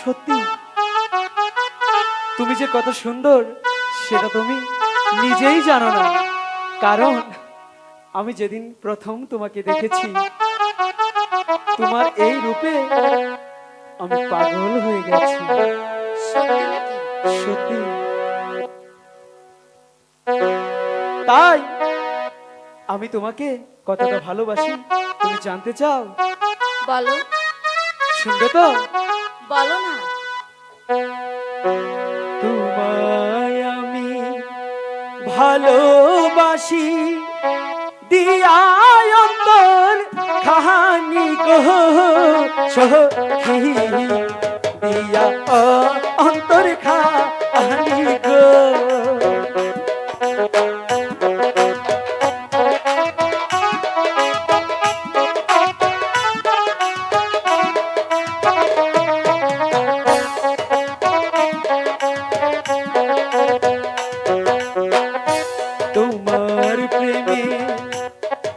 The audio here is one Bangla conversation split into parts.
সত্যি? তুমি যে কত সুন্দর সেটা তুমি নিজেই জানো না। কারণ আমি যেদিন প্রথম তোমাকে দেখেছি তোমার এই রূপে আমি পাগল হয়ে গেছি। সত্যি তাই আমি তোমাকে কতটা ভালোবাসি তুমি জানতে চাও? বলো। শুনবে তো? বলো না। তোমায় আমি ভালোবাসি দিয়ায় অন্তর খাহানি গো সখী। দিয়া অন্তর খাহানি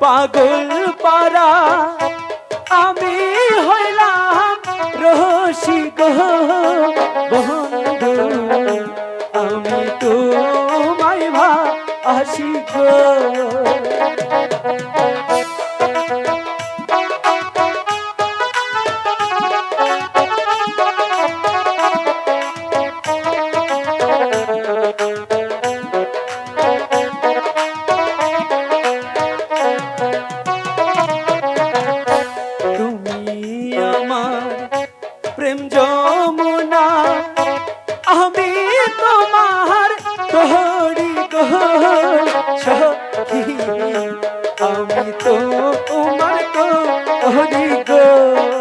পাগল পারা আমি হইলাম রহসি গো প্রেম যমুনা আমি তোমার তোহরি আমি তো তোমার তোহরি গো।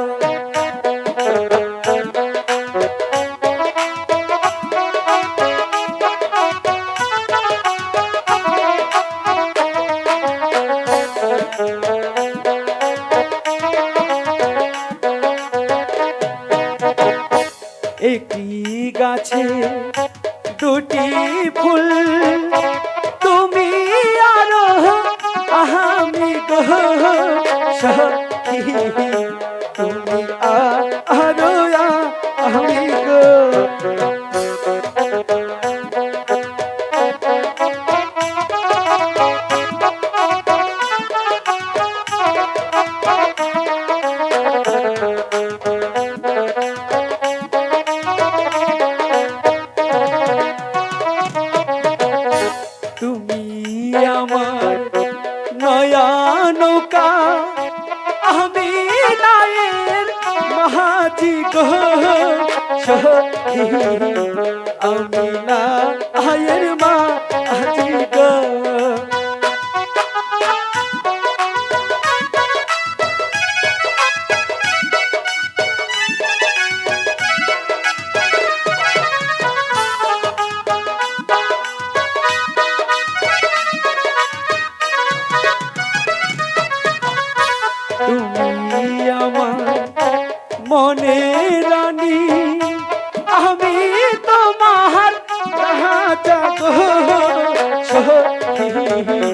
একটি গাছে দুটি ফুল। তুমি আরও আমি তুমি আরও আমি আমার নয়া নৌকা। আমি নায়ের মহাজি গো। সখী আমি না আয়ের মাহাজি Mm-hmm.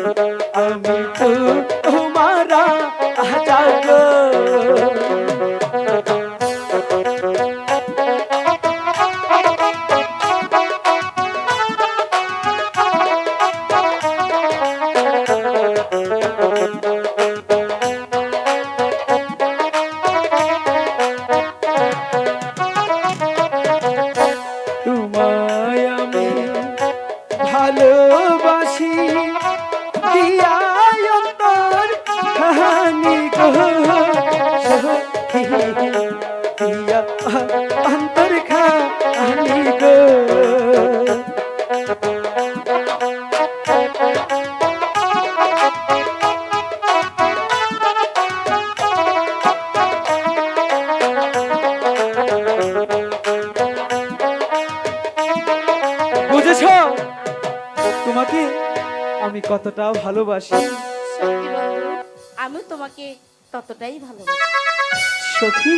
তোমাকে আমি কতটাও ভালোবাসি। আমি তোমাকে ততটাই ভালোবাসি। সখী